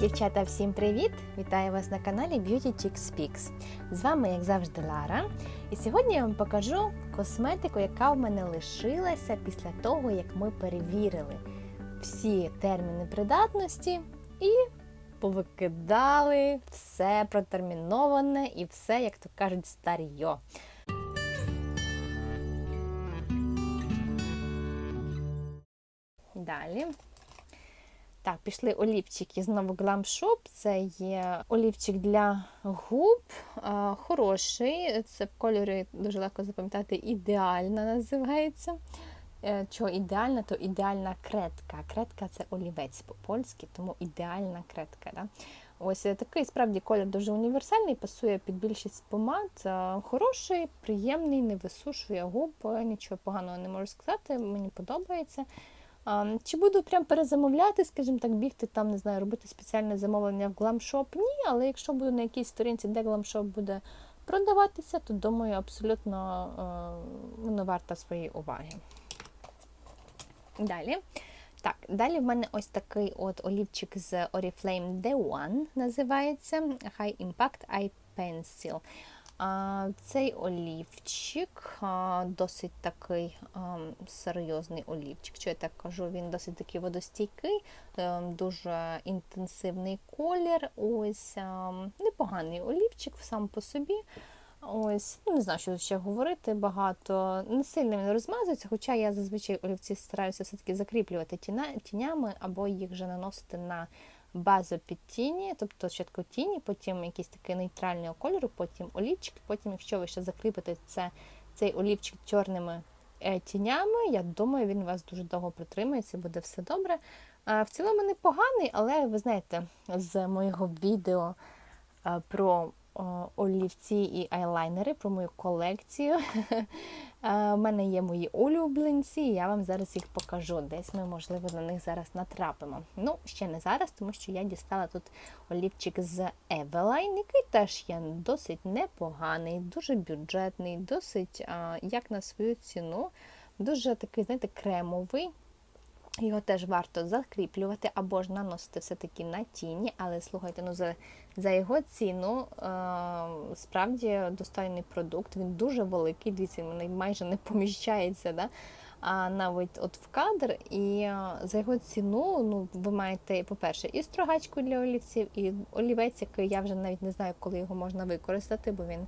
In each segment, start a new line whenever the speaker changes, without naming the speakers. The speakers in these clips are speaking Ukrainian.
Дівчата, всім привіт! Вітаю вас на каналі Beauty Chicks Speaks. З вами, як завжди, Лара. І сьогодні я вам покажу косметику, яка в мене лишилася після того, як ми перевірили всі терміни придатності і повикидали все протерміноване і все, як то кажуть, старьо. Далі. Так, пішли олівчики знову Glam Shop. Це є олівчик для губ. Хороший. Це в кольорі дуже легко запам'ятати. Ідеальна називається. Е, Чого ідеальна, то ідеальна кретка. Кретка це олівець по-польськи, тому ідеальна кретка. Да? Ось е, такий справді колір дуже універсальний, пасує під більшість помад. Е, Хороший, приємний, не висушує губ, нічого поганого не можу сказати, мені подобається. Чи буду прям перезамовляти, скажімо так, бігти там, не знаю, робити спеціальне замовлення в Glamshop? Ні, але якщо буду на якійсь сторінці, де Glamshop буде продаватися, то думаю, абсолютно е, воно варто своєї уваги. Далі. Так, далі в мене ось такий от олівчик з Oriflame D1 називається High Impact Eye Pencil. Цей олівчик досить такий серйозний олівчик. Що я так кажу, він досить такий водостійкий, е, дуже інтенсивний колір. Ось непоганий олівчик сам по собі. Ось, ну не знаю, що ще говорити багато. Не сильно він розмазується, хоча я зазвичай олівці стараюся все-таки закріплювати тіна, тінями або їх вже наносити на базу під тіні, тобто спочатку тіні, потім якийсь такий нейтральний кольору, потім олівчик, потім, якщо ви ще закріпите це, цей олівчик чорними е, тінями, я думаю, він вас дуже довго протримається, буде все добре. В цілому непоганий, але ви знаєте, з моєго відео е, про олівці і айлайнери, про мою колекцію. У мене є мої улюбленці, і я вам зараз їх покажу. Десь ми, можливо, на них зараз натрапимо. Ну, ще не зараз, тому що я дістала тут олівчик з Eveline, який теж є досить непоганий, дуже бюджетний, досить, як на свою ціну, дуже такий, знаєте, кремовий. Його теж варто закріплювати або ж наносити все-таки на тіні, але слухайте, ну за за його ціну е, справді достойний продукт. Він дуже великий, дивіться, він майже не поміщається. Да? А навіть от в кадр, і за його ціну ну, ви маєте, по-перше, і строгачку для олівців, і олівець, який я вже навіть не знаю, коли його можна використати, бо він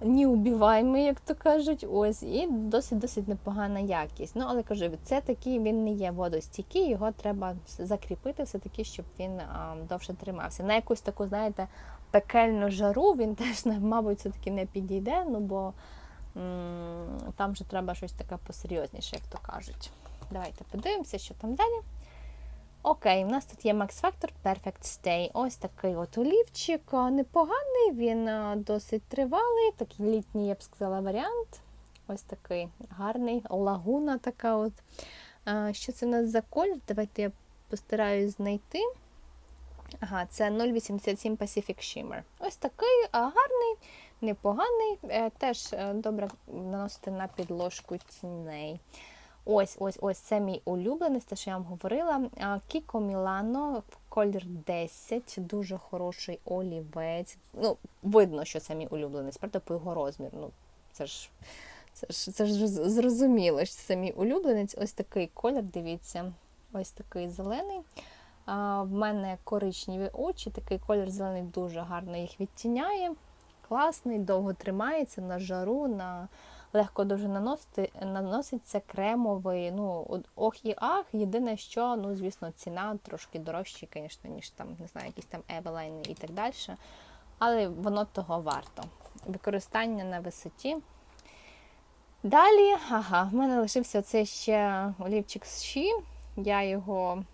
неубіваємий, як то кажуть, ось, і досить-досить непогана якість. Ну, але кажу, це такий він не є водостійкий, його треба закріпити, все-таки, щоб він а, довше тримався. На якусь таку, знаєте, пекельну жару він теж, мабуть, все-таки не підійде, ну бо м там вже треба щось таке посерйозніше, як то кажуть. Давайте подивимося, що там далі. Окей, у нас тут є Max Factor Perfect Stay. Ось такий от олівчик. Непоганий, він досить тривалий, такий літній, я б сказала, варіант. Ось такий гарний, лагуна така. от. Що це у нас за колір? Давайте я постараюсь знайти. Ага, це 0,87 Pacific Shimmer. Ось такий гарний, непоганий, е, теж е, добре наносити на підложку тіней. Ось ось ось це мій улюблений, те, що я вам говорила. Кіко Мілано, колір 10, дуже хороший олівець. Ну, Видно, що це мій улюблений, правда, по його розміру. Ну, Це ж це ж, це ж зрозуміло, що це мій улюбленець. Ось такий колір, дивіться, ось такий зелений. А, В мене коричневі очі, такий колір зелений дуже гарно їх відтіняє. Класний, довго тримається на жару. на легко дуже наносити, наноситься кремовий. ну, Ох і ах. Єдине, що, ну, звісно, ціна трошки дорожча, звісно, ніж там, не знаю, якісь там Eveline і так далі. Але воно того варто. Використання на висоті. Далі, ага, в мене лишився оцей ще олівчик з Ші. Я його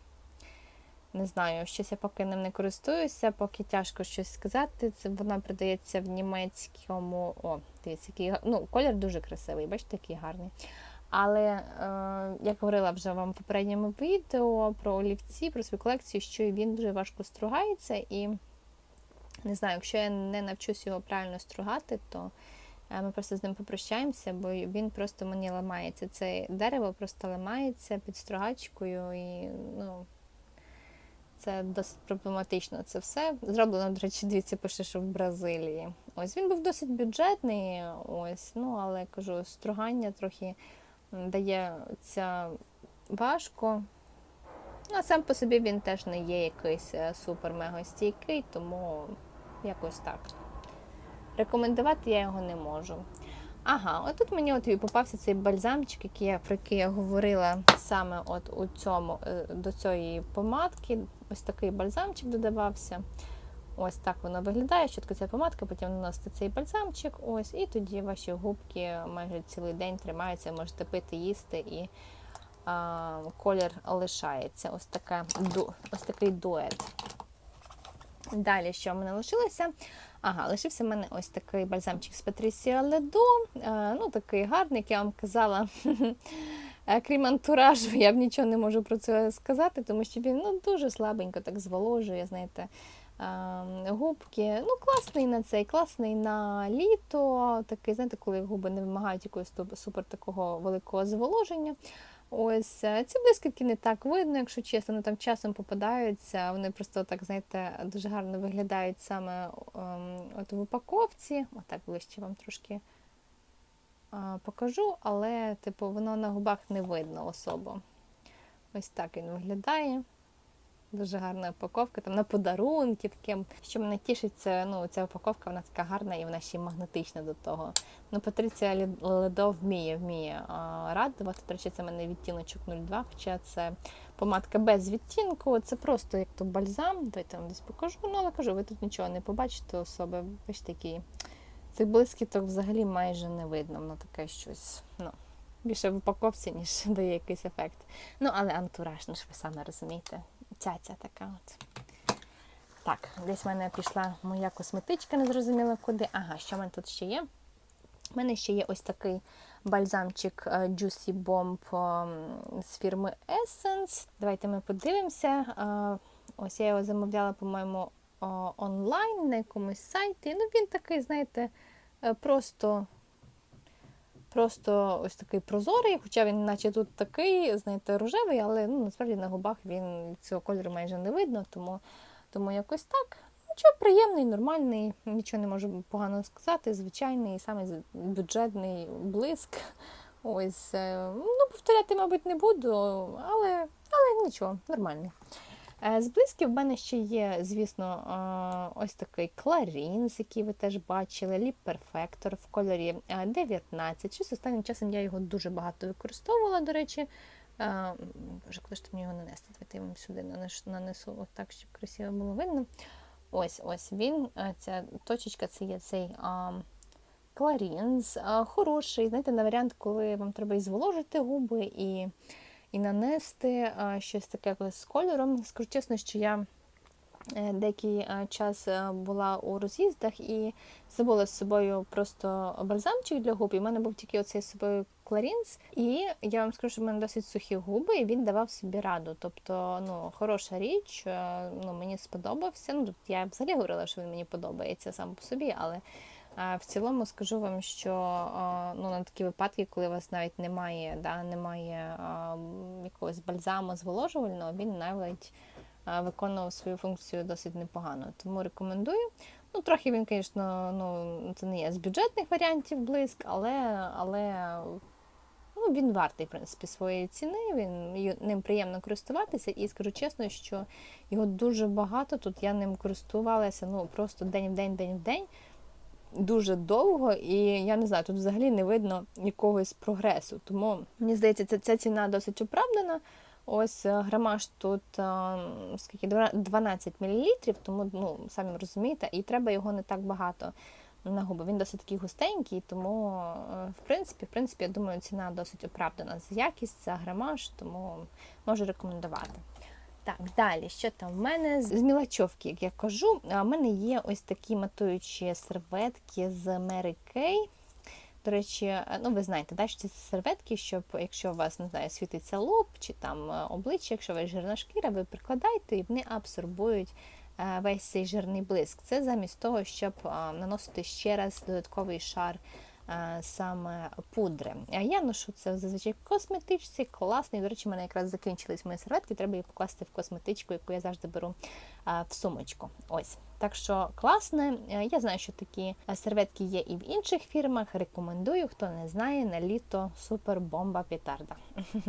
не знаю, щось я поки ним не користуюся, поки тяжко щось сказати. Це Вона продається в німецькому. О, дивіться, який ну, колір дуже красивий, бачите, який гарний. Але, е, як говорила вже вам в попередньому відео про олівці, про свою колекцію, що він дуже важко стругається. І не знаю, якщо я не навчусь його правильно стругати, то е, ми просто з ним попрощаємося, бо він просто мені ламається. Це дерево просто ламається під стругачкою. і, ну, це досить проблематично. Це все зроблено, до речі, дивіться, пише, що в Бразилії. Ось він був досить бюджетний, ось, ну але кажу, стругання трохи дається важко. Ну, а сам по собі він теж не є якийсь е, супер-мега стійкий, тому якось так. Рекомендувати я його не можу. Ага, отут мені от і попався цей бальзамчик, який я, про який я говорила саме от у цьому, е, до цієї помадки. Ось такий бальзамчик додавався. Ось так воно виглядає. Чітко ця помадка, потім наносите цей бальзамчик, ось, і тоді ваші губки майже цілий день тримаються, можете пити, їсти і а, колір лишається. Ось, така, ось такий дует. Далі, що в мене лишилося? Ага, лишився в мене ось такий бальзамчик з Патрісія Ледо. Е, ну, такий гарний, як я вам казала. Крім антуражу, я б нічого не можу про це сказати, тому що він ну, дуже слабенько так зволожує, знаєте, губки. Ну, класний на цей, класний на літо. Такий, знаєте, коли губи не вимагають якогось супер такого великого зволоження. Ось ці блискітки не так видно, якщо чесно, вони там часом попадаються. Вони просто так, знаєте, дуже гарно виглядають саме ем, от в упаковці. Отак ближче вам трошки покажу, але типу воно на губах не видно особо. Ось так він виглядає. Дуже гарна упаковка, там на подарунки таке. Що мене тішить, це ну, ця упаковка вона така гарна і вона ще магнетична до того. Ну, Патриція Ледо вміє, вміє радувати. До речі, це в мене відтіночок 02, хоча це помадка без відтінку. Це просто як то бальзам. Давайте я вам десь покажу. Ну, але кажу, ви тут нічого не побачите особи. Ви ж такі. Цих блискіток взагалі майже не видно. Воно таке щось. ну, Більше в упаковці, ніж дає якийсь ефект. Ну, але антураж, ну ж ви самі розумієте. Цяця така от. Так, десь в мене пішла моя косметичка, не зрозуміла куди. Ага, що в мене тут ще є? У мене ще є ось такий бальзамчик е, Juicy Bomb ем, з фірми Essence. Давайте ми подивимося. Е, Ось я його замовляла, по-моєму, онлайн на якомусь сайті. Ну, він такий, знаєте, е, просто. Просто ось такий прозорий, хоча він, наче тут такий, знаєте, рожевий, але ну, насправді на губах він цього кольору майже не видно, тому, тому якось так. Нічого приємний, нормальний, нічого не можу погано сказати. Звичайний, самий з- бюджетний блиск. Ось, е, ну, повторяти, мабуть, не буду, але, але нічого, нормальний. Е, З блисків в мене ще є, звісно, е, ось такий Clarins, який ви теж бачили, Perfector в кольорі е, 19. Щось останнім часом я його дуже багато використовувала, до речі. Е, Боже, коли ж ти мені його нанести? Давайте я вам сюди нанесу отак, щоб красиво було видно. Ось ось він. е, Ця точечка це є цей а, Clarins. А, Хороший, знаєте, на варіант, коли вам треба і зволожити губи, і, і нанести щось таке з кольором. Скажу чесно, що я е, деякий е, час е, була у роз'їздах і забула з собою просто бальзамчик для губ. І в мене був тільки оцей з собою Clarins. І я вам скажу, що в мене досить сухі губи, і він давав собі раду. Тобто, ну, хороша річ, ну, мені сподобався. Ну, я взагалі говорила, що він мені подобається сам по собі, але е, в цілому скажу вам, що ну, на такі випадки, коли у вас навіть немає, да, немає якогось бальзаму зволожувального, він навіть виконував свою функцію досить непогано. Тому рекомендую. Ну, трохи він, звісно, ну, це не є з бюджетних варіантів блиск, але, але ну, він вартий, в принципі, своєї ціни. Він ним приємно користуватися. І скажу чесно, що його дуже багато. Тут я ним користувалася ну, просто день в день, день в день. Дуже довго, і я не знаю, тут взагалі не видно якогось прогресу. Тому мені здається, ця, ця ціна досить оправдана. Ось е, грамаж тут е, скільки 12 мл, тому ну самі розумієте, і треба його не так багато на губи. Він досить такий густенький, тому е, в принципі, в принципі, я думаю, ціна досить оправдана за якість, за грамаж, тому можу рекомендувати. Так, далі, що там в мене з мілачовки, як я кажу, в мене є ось такі матуючі серветки з Mary Kay. До речі, е, ну ви знаєте, да, що ці серветки, щоб якщо у вас не знаю, світиться лоб чи там е, обличчя, якщо у вас жирна шкіра, ви прикладаєте і вони абсорбують е, весь цей жирний блиск. Це замість того, щоб наносити ще раз додатковий шар саме пудри. Я ношу це зазвичай в косметичці, класний. До речі, в мене якраз закінчились мої серветки, треба їх покласти в косметичку, яку я завжди беру е, в сумочку. Ось. Так що класне. Е, Я знаю, що такі е, серветки є і в інших фірмах. Рекомендую, хто не знає, на літо супер бомба петарда.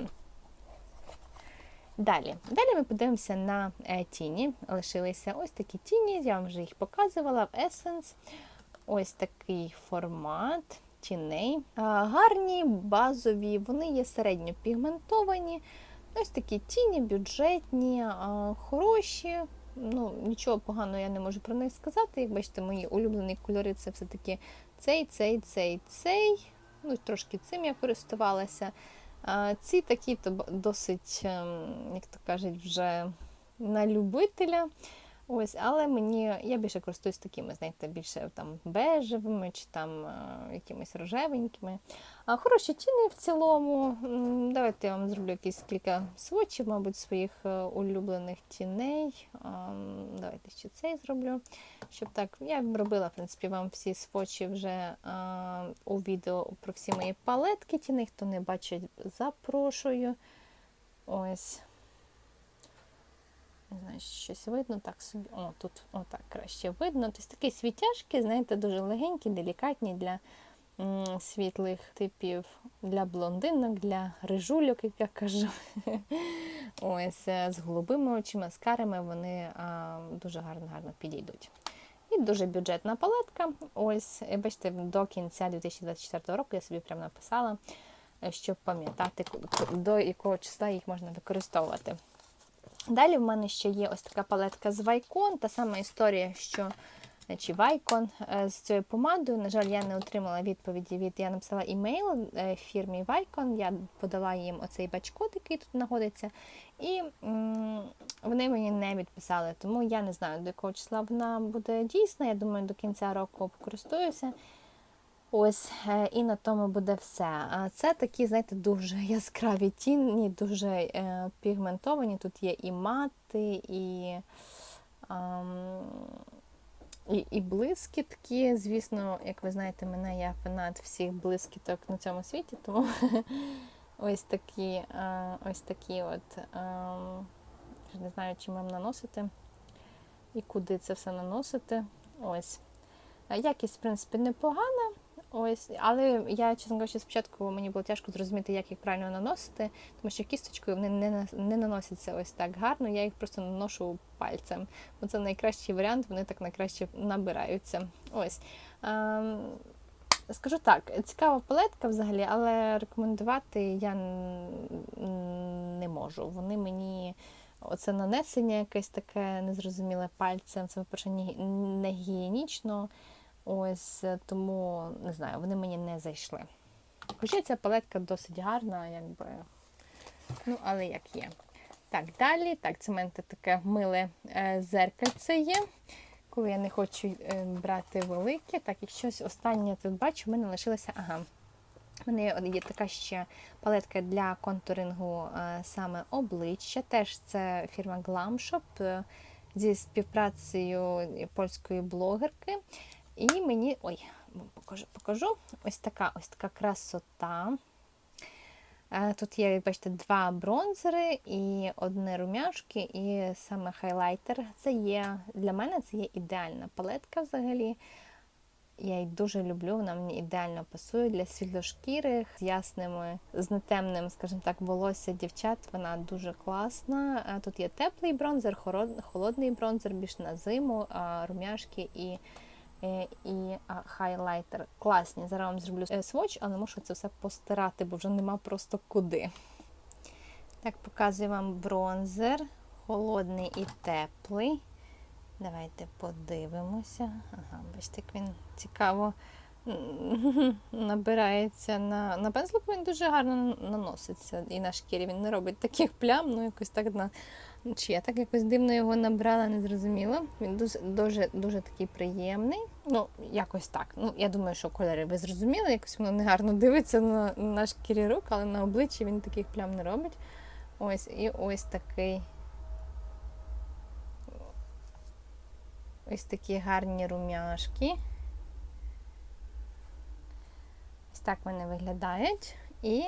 Далі. Далі ми подивимося на е, тіні. Лишилися ось такі тіні, я вам вже їх показувала в Essence. Ось такий формат тіней. Гарні, базові, вони є середньо пігментовані. Ось такі тіні, бюджетні, хороші. Ну, Нічого поганого я не можу про них сказати. Як бачите, мої улюблені кольори це все-таки цей, цей, цей, цей. Ну, Трошки цим я користувалася. Ці такі то досить, ем, як то кажуть, вже на любителя. Ось, але мені я більше користуюсь такими, знаєте, більше там бежевими чи там е, якимись рожевенькими. А хороші тіни в цілому. Давайте я вам зроблю якісь кілька сводчів, мабуть, своїх е, улюблених тіней. Давайте ще цей зроблю. Щоб так, я робила, в принципі, вам всі сводчі вже е, у відео про всі мої палетки тіней. Хто не бачить, запрошую. Ось. Не знаю, щось видно так собі. О, тут отак краще видно. Тобто такі світяшки, знаєте, дуже легенькі, делікатні для м, світлих типів, для блондинок, для рижульок, як я кажу. Ось е, з голубими очима, з карими вони а, дуже гарно гарно підійдуть. І дуже бюджетна палетка. Ось, бачите, до кінця 2024 року я собі прямо написала, е, щоб пам'ятати, до якого числа їх можна використовувати. Далі в мене ще є ось така палетка з Вайкон, та сама історія, що чи Вайкон е, з цією помадою. На жаль, я не отримала відповіді від. Я написала імейл е, фірмі Вайкон, я подала їм оцей бачкод, який тут знаходиться, і вони мені не відписали. Тому я не знаю, до якого числа вона буде дійсна. Я думаю, до кінця року покористуюся. Ось, е, і на тому буде все. А Це такі, знаєте, дуже яскраві тіні, дуже е, пігментовані. Тут є і мати, і, ам, і, і блискітки. Звісно, як ви знаєте, мене я фанат всіх блискіток на цьому світі, тому ось такі, е, ось такі от. ем, не знаю, чим вам наносити і куди це все наносити. Ось. Е, Якість, в принципі, непогана. Ось, але я, чесно кажучи, спочатку мені було тяжко зрозуміти, як їх правильно наносити, тому що кісточкою вони не, не наносяться ось так гарно, я їх просто наношу пальцем. Бо це найкращий варіант, вони так найкраще набираються. Ось. Ем, скажу так, цікава палетка взагалі, але рекомендувати я не можу. Вони мені. Оце нанесення якесь таке незрозуміле пальцем, це, по-перше, не гігієнічно. Ось е, тому не знаю, вони мені не зайшли. Хоча ця палетка досить гарна, якби. Ну, але як є. Так, далі. Так, це в мене таке миле е, зеркальце є. Коли я не хочу е, брати велике. Так, і щось останнє тут бачу, в мене лишилося. Ага. У мене є така ще палетка для контурингу саме обличчя. Теж це фірма Glam Shop е, зі співпрацею польської блогерки. І мені. Ой, покажу, покажу. Ось така ось така красота. Е, Тут є, як бачите, два бронзери і одне румяшки, і саме хайлайтер. Це є для мене це є ідеальна палетка взагалі. Я її дуже люблю, вона мені ідеально пасує для світлошкірих, з ясними, з нетемним, скажімо так, волосся дівчат. Вона дуже класна. Е, Тут є теплий бронзер, холодний бронзер, більш на зиму, румяшки і, і хайлайтер. Класні. Зараз вам зроблю е, сводч, але мушу це все постирати, бо вже нема просто куди. Так, показую вам бронзер, холодний і теплий. Давайте подивимося. Ага, бачите, як він цікаво набирається на, на пензлику, він дуже гарно наноситься. І на шкірі він не робить таких плям, ну якось так на. Чи я так якось дивно його набрала, не зрозуміла. Він дуже, дуже, дуже такий приємний. Ну, якось так. Ну, я думаю, що кольори ви зрозуміли, якось воно негарно дивиться на, на шкірі рук, але на обличчі він таких плям не робить. Ось, і ось такий Ось такі гарні румяшки. Ось так вони виглядають. І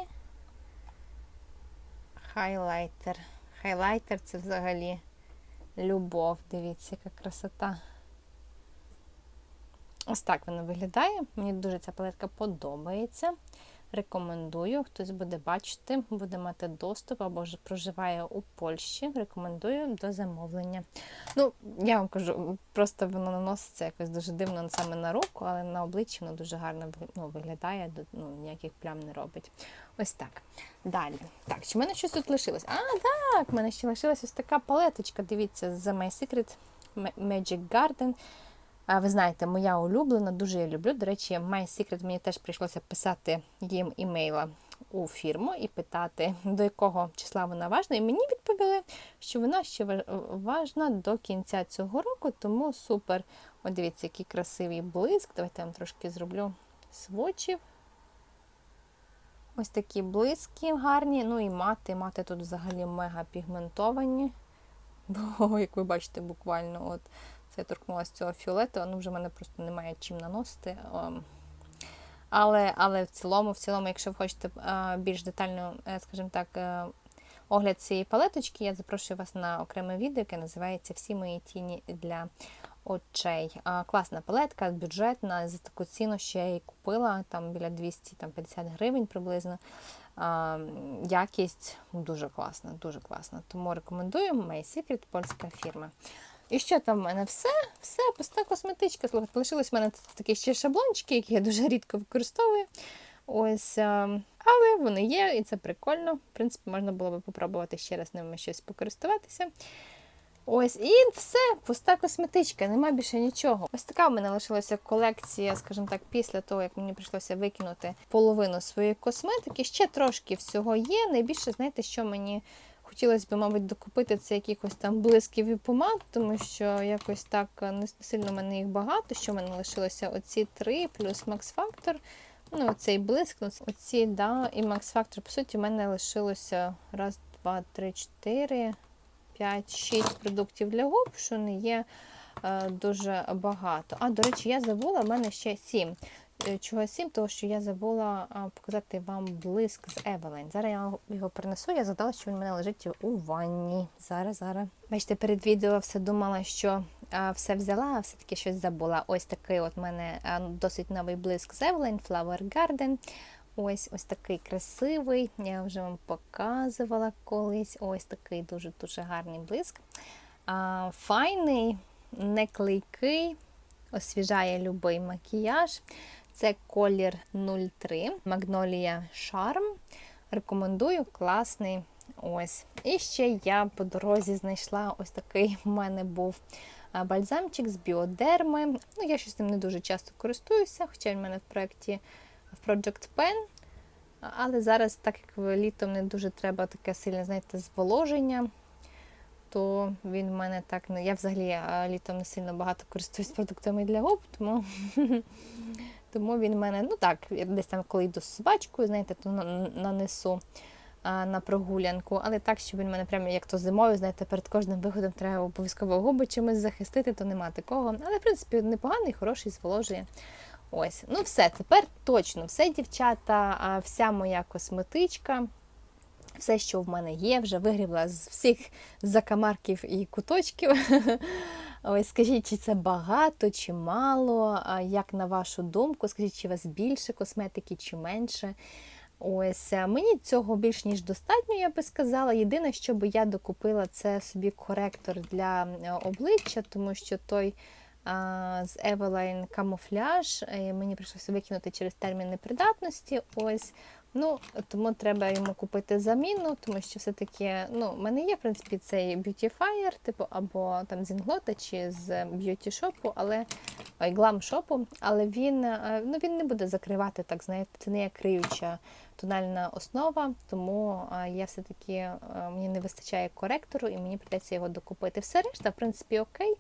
хайлайтер. Хайлайтер це взагалі любов. Дивіться, яка красота. Ось так вона виглядає. Мені дуже ця палетка подобається. Рекомендую, хтось буде бачити, буде мати доступ або ж проживає у Польщі. Рекомендую до замовлення. Ну, я вам кажу, просто воно наноситься якось дуже дивно саме на руку, але на обличчі воно дуже гарно ну, виглядає, ну, ніяких плям не робить. Ось так. Далі. Так, чи в мене щось тут лишилось? А, так, в мене ще лишилась ось така палеточка. Дивіться, з My Secret Magic Garden. Ви знаєте, моя улюблена, дуже я люблю. До речі, My Secret мені теж прийшлося писати їм імейла у фірму і питати, до якого числа вона важна. І мені відповіли, що вона ще важна до кінця цього року, тому супер. От дивіться, який красивий блиск. Давайте я вам трошки зроблю свочів. Ось такі блиски гарні. Ну і мати. Мати тут взагалі мега пігментовані. Бо, як ви бачите, буквально от. Я торкнулася цього фіолетового, ну вже в мене просто немає чим наносити. Але але в цілому, в цілому, якщо ви хочете більш детально, е, скажімо так, е, огляд цієї палеточки, я запрошую вас на окреме відео, яке називається Всі мої тіні для очей. Класна палетка, бюджетна, за таку ціну ще я її купила, там біля 250 гривень приблизно. Якість дуже класна, дуже класна. Тому рекомендую My Secret, польська фірма. І що там в мене? Все, все, пуста косметичка. Слухайте, лишились в мене такі ще шаблончики, які я дуже рідко використовую. Ось, Але вони є, і це прикольно. В принципі, можна було би попробувати ще раз ними щось покористуватися. Ось, і все, пуста косметичка, нема більше нічого. Ось така в мене лишилася колекція, скажімо так, після того, як мені прийшлося викинути половину своєї косметики. Ще трошки всього є. Найбільше, знаєте, що мені Хотілося б, мабуть, докупити це якихось там блисків і помад, тому що якось так не сильно в мене їх багато. Що в мене лишилося оці три, плюс Max Factor. Ну, оцей блиск, ну, оці, да, і Max Factor. По суті, в мене лишилося раз, два, три, чотири, п'ять, шість продуктів для губ, що не є е, дуже багато. А, до речі, я забула, в мене ще сім. Е, чого сім, тому що я забула показати вам блиск з Евелайн. Зараз я його принесу, я задала, що він у мене лежить у ванні. Зараз, зараз. Бачите, перед відео все думала, що все взяла, а все-таки щось забула. Ось такий от у мене досить новий блиск з Евелайн, Flower Garden. Ось ось такий красивий. Я вже вам показувала колись. Ось такий дуже-дуже гарний блиск. А, Файний, не клейкий, освіжає любий макіяж. Це колір 03 Magnolia Charm. Рекомендую, класний. Ось. І ще я по дорозі знайшла ось такий у мене був бальзамчик з біодерми. Ну, Я щось ним не дуже часто користуюся, хоча він в мене в проєкті в Project Pen. Але зараз, так як літом не дуже треба таке сильне, знаєте, зволоження, то він в мене так. Я взагалі літом не сильно багато користуюсь продуктами для губ, тому тому він в мене, ну так, десь там, коли йду з собачкою, знаєте, то нанесу а, на прогулянку. Але так, щоб він в мене прямо як то зимою, знаєте, перед кожним виходом треба обов'язково губи чимось захистити, то нема такого. Але, в принципі, непоганий, хороший, зволожує. Ось, ну все, тепер точно, все, дівчата, вся моя косметичка. Все, що в мене є, вже вигрібла з всіх закамарків і куточків. Ось скажіть, чи це багато, чи мало, як на вашу думку, скажіть, чи у вас більше косметики, чи менше. Ось Мені цього більш ніж достатньо, я би сказала. Єдине, що би я докупила, це собі коректор для обличчя, тому що той а, з Eveline камуфляж е, мені прийшлося викинути через термін непридатності. Ось Ну, Тому треба йому купити заміну, тому що все-таки ну, в мене є, в принципі, цей Beautifier, типу, або там з Інглота чи з Shop, але ой, Shop, але він е, ну, він не буде закривати, так знаєте, це не як криюча тональна основа, тому я все-таки мені не вистачає коректору і мені придеться його докупити. Все решта, в принципі, окей.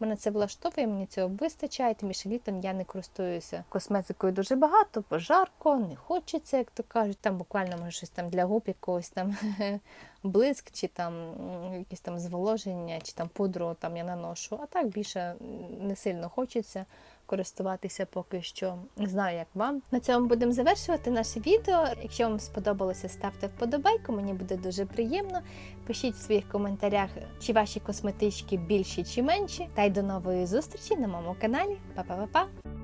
Мене це влаштовує, мені цього вистачає, тим більше літом я не користуюся косметикою дуже багато, бо жарко, не хочеться, як то кажуть. Там буквально може щось там для губ, якогось там блиск, чи там якісь там зволоження, чи там пудру там я наношу. А так більше не сильно хочеться користуватися поки що. Не знаю, як вам. На цьому будемо завершувати наше відео. Якщо вам сподобалося, ставте вподобайку, мені буде дуже приємно. Пишіть в своїх коментарях, чи ваші косметички більші чи менші. Та й до нової зустрічі на моєму каналі. Па-па-па-па!